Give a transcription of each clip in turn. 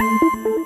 Thank you.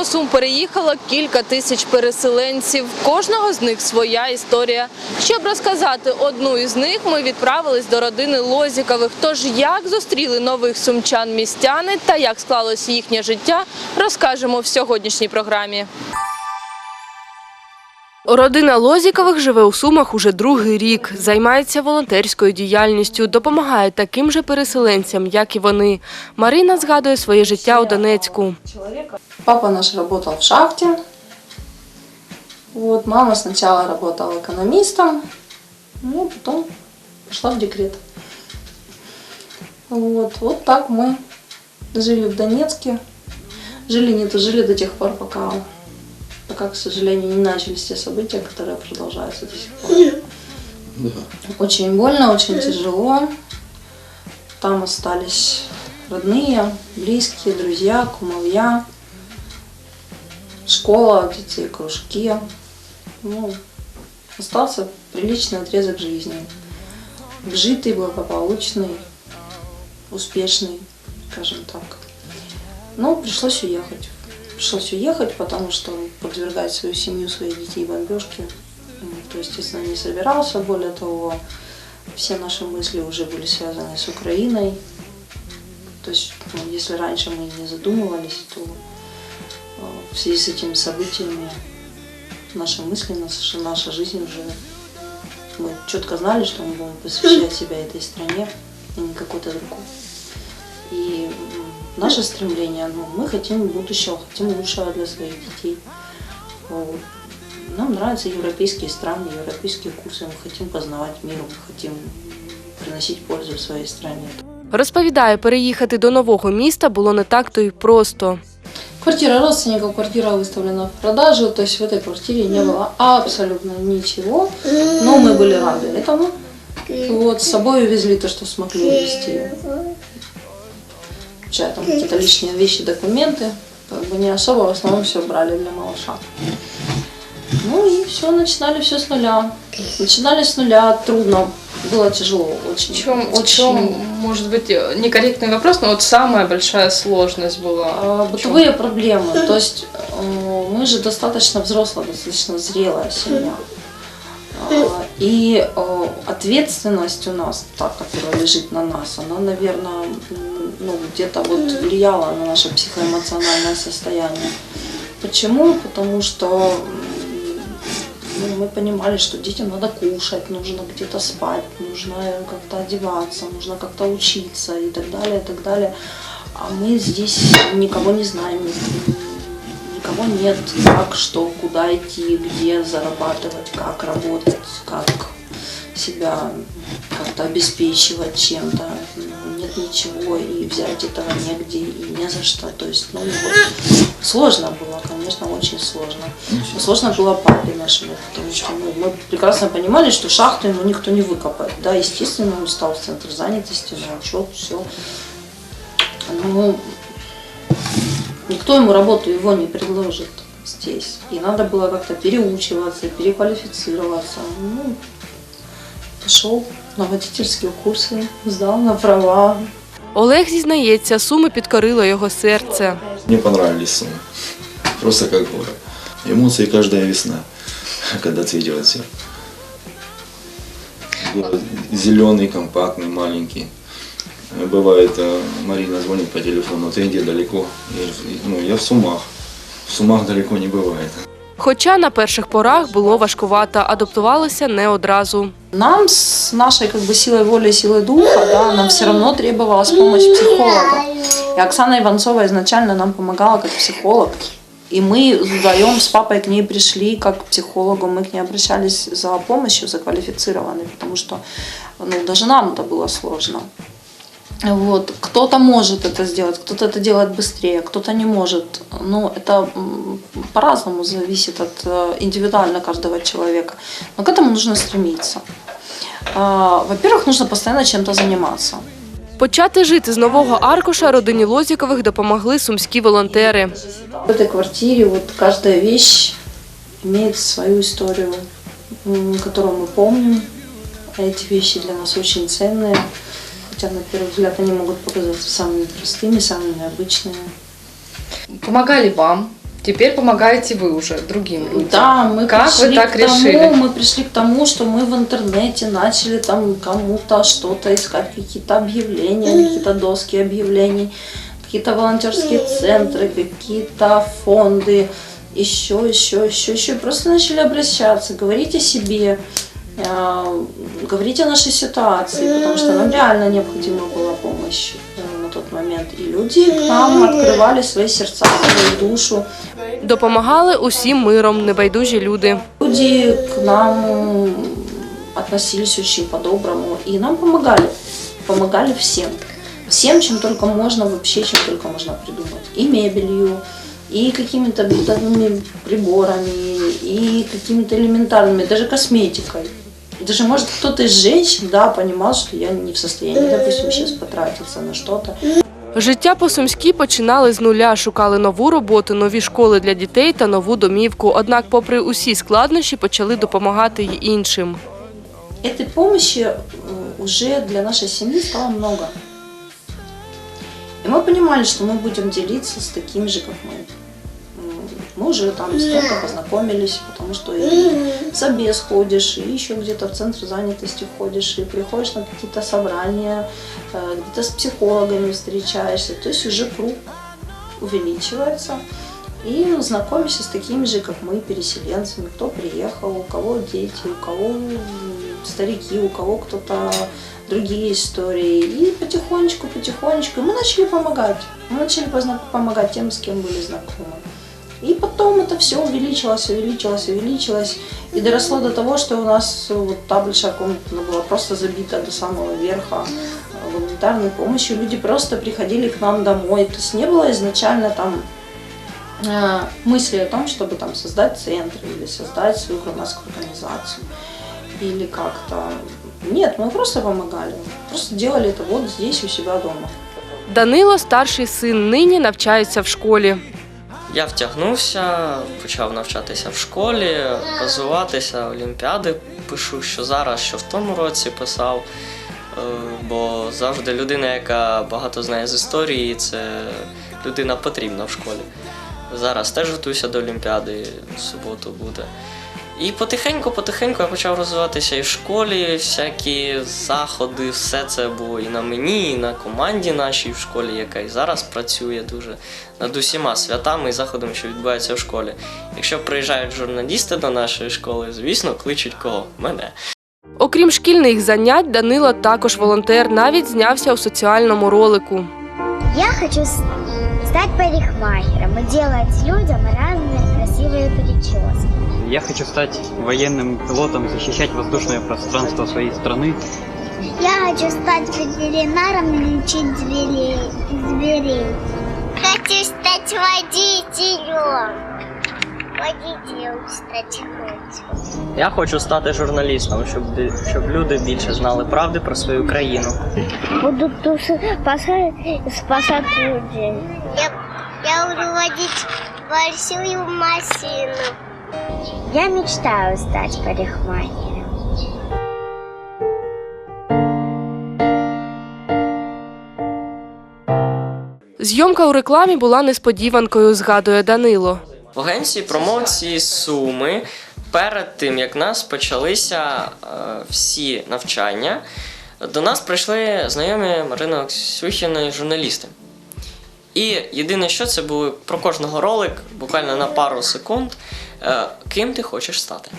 До Сум переїхало кілька тисяч переселенців. Кожного з них своя історія. Щоб розказати одну із них, ми відправились до родини Лозікових. Тож як зустріли нових сумчан містяни та як склалося їхнє життя, розкажемо в сьогоднішній програмі. Родина Лозікових живе у Сумах уже другий рік, займається волонтерською діяльністю, допомагає таким же переселенцям, як і вони. Марина згадує своє життя у Донецьку. Папа наш работал в шахте. Вот, мама сначала работала экономистом, ну, а потом пошла в декрет. Вот, вот так мы жили в Донецке. Жили не то жили до тех пор, пока, пока, к сожалению, не начались те события, которые продолжаются до сих пор. Очень больно, очень тяжело. Там остались родные, близкие, друзья, кумовья школа, детей, кружки. Ну, остался приличный отрезок жизни. Вжитый, благополучный, успешный, скажем так. Но пришлось уехать. Пришлось уехать, потому что подвергать свою семью, своих детей бомбежке, м, то, естественно, не собирался. Более того, все наши мысли уже были связаны с Украиной. То есть, ну, если раньше мы не задумывались, то э, в связи с этими событиями наши мысли, наша, наша жизнь уже... Мы четко знали, что мы будем посвящать себя этой стране, а не какой-то другой. И наше стремление, ну, мы хотим будущего, хотим лучшего для своих детей. Вот. Нам нравятся европейские страны, европейские курсы, мы хотим познавать мир, мы хотим приносить пользу своей стране. Розповідає, переїхати до нового міста було не так то й просто. Квартира родственников, квартира выставлена в продажу, то есть в этой квартире не было абсолютно ничего, но мы были рады этому. Вот, с собой увезли то, что смогли увезти. Включая там какие-то лишние вещи, документы, как бы не особо, в основном все брали для малыша. Ну и все, начинали все с нуля. Начинали с нуля, трудно, было тяжело очень. В чем, очень чем, может быть, некорректный вопрос, но вот самая большая сложность была. А, Бытовые проблемы. То есть э, мы же достаточно взрослая, достаточно зрелая семья. А, И э, ответственность у нас, та, которая лежит на нас, она, наверное, ну, где-то вот влияла на наше психоэмоциональное состояние. Почему? Потому что ну, мы понимали, что детям надо кушать, нужно где-то спать, нужно как-то одеваться, нужно как-то учиться и так далее, и так далее. А мы здесь никого не знаем, никого нет, как, что, куда идти, где зарабатывать, как работать, как себя как-то обеспечивать чем-то. Ну, ничего, и взять этого негде, и не за что. То есть, ну, вот, сложно было, конечно, очень сложно. Сложно было папе нашему, потому что ну, мы прекрасно понимали, что шахту ему никто не выкопает. Да, естественно, он стал в центр занятости, на учет, все. Ну, никто ему работу его не предложит здесь. И надо было как-то переучиваться, переквалифицироваться. Ну, пошел на водительские курсы, сдал на права. Олег зізнається, суми підкорило його серце. Мне понравились Сумы. Просто как город. Эмоции каждая весна, когда цветет все. Город зеленый, компактный, маленький. Бывает, э, Марина звонит по телефону, ты где далеко? Я, говорю, ну, я в Сумах. В Сумах далеко не бывает. Хоча на перших порах було важкувато, адаптувалося не одразу. Нам с нашей как бы силой воли, силой духа, да, нам все равно требовалась помощь психолога. И Оксана Иванцова изначально нам помогала как психолог. И мы вдвоем с папой к ней пришли как к психологу, мы к ней обращались за помощью, за квалифицированной, потому что ну, даже нам это было сложно. Вот. Кто-то может это сделать, кто-то это делает быстрее, кто-то не может. Ну, это м, по-разному зависит от э, индивидуально каждого человека. Но к этому нужно стремиться. А, Во-первых, нужно постоянно чем-то заниматься. Почати жити з нового аркуша родині Лозікових допомогли сумські волонтери. В этой квартире вот каждая вещь имеет свою историю, м, которую мы помним. Эти вещи для нас очень ценные, Хотя на первый взгляд они могут показаться самыми простыми, самыми обычными. Помогали вам, теперь помогаете вы уже другим людям. Да, мы Как пришли вы так к тому, решили? мы пришли к тому, что мы в интернете начали там кому-то что-то искать, какие-то объявления, какие-то доски объявлений, какие-то волонтерские центры, какие-то фонды, еще, еще, еще, еще. Просто начали обращаться, говорить о себе, говорить о нашей ситуации, потому что нам реально необходима была помощь э, на тот момент. И люди к нам открывали свои сердца, свою душу. Допомагали усім миром небайдужі люди. Люди к нам относились очень по-доброму и нам помогали. Помогали всем. Всем, чем только можно, вообще, чем только можно придумать. И мебелью, и какими-то бытовыми приборами, и какими-то элементарными, даже косметикой. И даже, может, кто-то из женщин, да, понимал, что я не в состоянии, допустим, сейчас потратиться на что-то. Життя по-сумськи починали з нуля, шукали нову роботу, нові школи для дітей та нову домівку. Однак, попри усі складнощі, почали допомагати й іншим. Этой помощи э, уже для нашей семьи стало много. И мы понимали, что мы будем делиться с такими же, как мы. Мы уже там с кем-то познакомились, потому что и в собес ходишь, и еще где-то в центр занятости ходишь, и приходишь на какие-то собрания, э, где-то с психологами встречаешься. То есть уже круг увеличивается. И знакомишься с такими же, как мы, переселенцами, кто приехал, у кого дети, у кого старики, у кого кто-то другие истории. И потихонечку, потихонечку мы начали помогать. Мы начали помогать тем, с кем были знакомы. И потом это все увеличилось, увеличилось, увеличилось. И доросло до того, что у нас э, вот та большая комната она была просто забита до самого верха э, гуманитарной помощью. Люди просто приходили к нам домой. То есть не было изначально там э, мысли о том, чтобы там создать центр или создать свою громадскую организацию или как-то. Нет, мы просто помогали. Просто делали это вот здесь у себя дома. Данило, старший син, нині навчається в школі. Я втягнувся, почав навчатися в школі, розвиватися, олімпіади пишу, що зараз, що в тому році писав. Е, Бо завжди людина, яка багато знає з історії, це людина потрібна в школі. Зараз теж готуюся до Олімпіади, в суботу буде. І потихеньку, потихеньку я почав розвиватися і в школі, всякі заходи, все це було і на мені, і на команді нашій в школі, яка і зараз працює дуже над усіма святами і заходами, що відбуваються в школі. Якщо приїжджають журналісти до нашої школи, звісно, кличуть кого? Мене. Окрім шкільних занять, Данило також волонтер, навіть знявся у соціальному ролику. Я хочу стать парикмахером и делать людям разные красивые прически. Я хочу стать военным пилотом, защищать воздушное пространство своей страны. Я хочу стать ветеринаром и лечить зверей. зверей. Хочу стать водителем. Водителем хочу. Я хочу стати журналістом, щоб, щоб люди більше знали правди про свою країну. Буду спасать, спасать людей. Я, я буду водить большую машину. Я мечтаю стать парикмахером. Зйомка у рекламі була несподіванкою, згадує Данило. В агенції промоції Суми перед тим, як нас почалися е, всі навчання, до нас прийшли знайомі Марина Ксюхіна і журналісти. І єдине, що це було про кожного ролик, буквально на пару секунд, е, ким ти хочеш стати.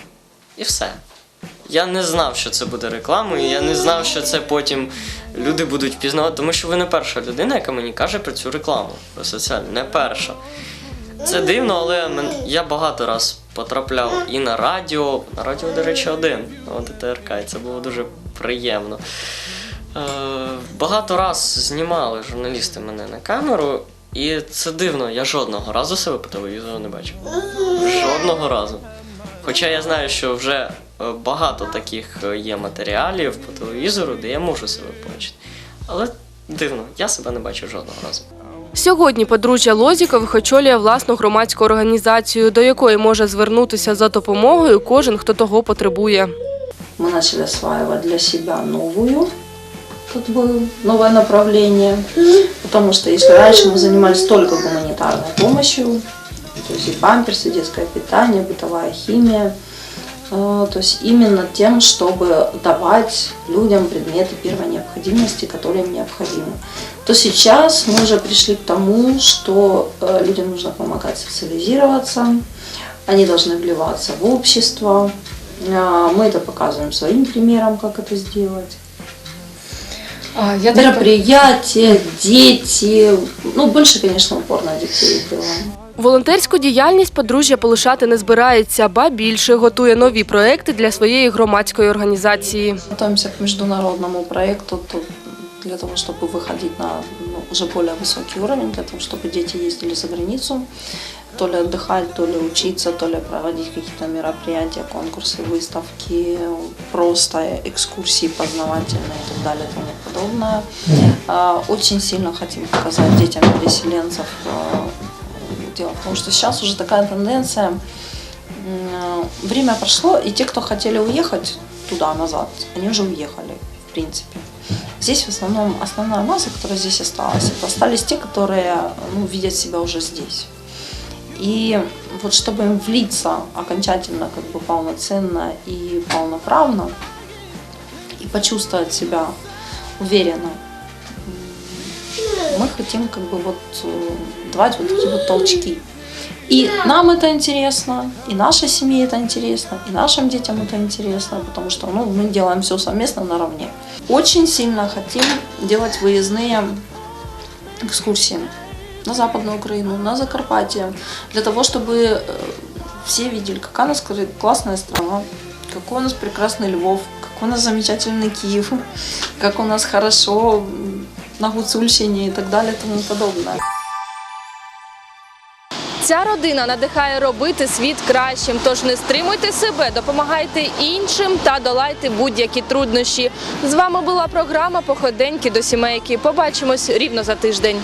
І все. Я не знав, що це буде рекламою, я не знав, що це потім люди будуть впізнавати, тому що ви не перша людина, яка мені каже про цю рекламу. Про соціальну, не перша. Це дивно, але я багато раз потрапляв і на радіо. На радіо, до речі, один ДТРК, і це було дуже приємно. Е, багато раз знімали журналісти мене на камеру, і це дивно, я жодного разу себе по телевізору не бачив. Жодного разу. Хоча я знаю, що вже е, багато таких е, є матеріалів по телевізору, де я можу себе бачити. Але дивно. Я себе не бачу жодного разу. Сьогодні подружжя Лозікових очолює власну громадську організацію, до якої може звернутися за допомогою кожен, хто того потребує. Мы начали осваивать для себя новую, как бы новое направление, потому что если раньше мы занимались только гуманитарной помощью, то есть и памперсы, детское питание, бытовая химия, э, то есть именно тем, чтобы давать людям предметы первой необходимости, которые им необходимы, то сейчас мы уже пришли к тому, что э, людям нужно помогать социализироваться, они должны вливаться в общество. А, Мы это показываем своим примером, как это сделать. А, я так Мероприятия, дети. Ну, больше, конечно, упор на детей делаем. Волонтерську діяльність подружжя полишати не збирається, ба більше готує нові проекти для своєї громадської організації. Готовимся к международному проекту то для того, чтобы выходить на ну, уже более высокий уровень, для того, чтобы дети ездили за границу, то ли отдыхать, то ли учиться, то ли проводить какие-то мероприятия, конкурсы, выставки, просто экскурсии познавательные и так далее и тому подобное. А, Очень сильно хотим показать детям переселенцев. в том, что сейчас уже такая тенденция, м, время прошло, и те, кто хотели уехать туда-назад, они уже уехали, в принципе. Здесь в основном основная масса, которая здесь осталась, это остались те, которые ну, видят себя уже здесь. И вот чтобы им влиться окончательно, как бы полноценно и полноправно, и почувствовать себя уверенно, мы хотим как бы вот э, давать вот такие вот толчки. И нам это интересно, и нашей семье это интересно, и нашим детям это интересно, потому что ну, мы делаем все совместно наравне. Очень сильно хотим делать выездные экскурсии на Западную Украину, на Закарпатье, для того, чтобы э, все видели, какая у нас классная страна, какой у нас прекрасный Львов, какой у нас замечательный Киев, как у нас хорошо на Гуцульщине и так далее и тому подобное. Ця родина надихає робити світ кращим. Тож не стримуйте себе, допомагайте іншим та долайте будь-які труднощі. З вами була програма Походеньки до сімейки. Побачимось рівно за тиждень.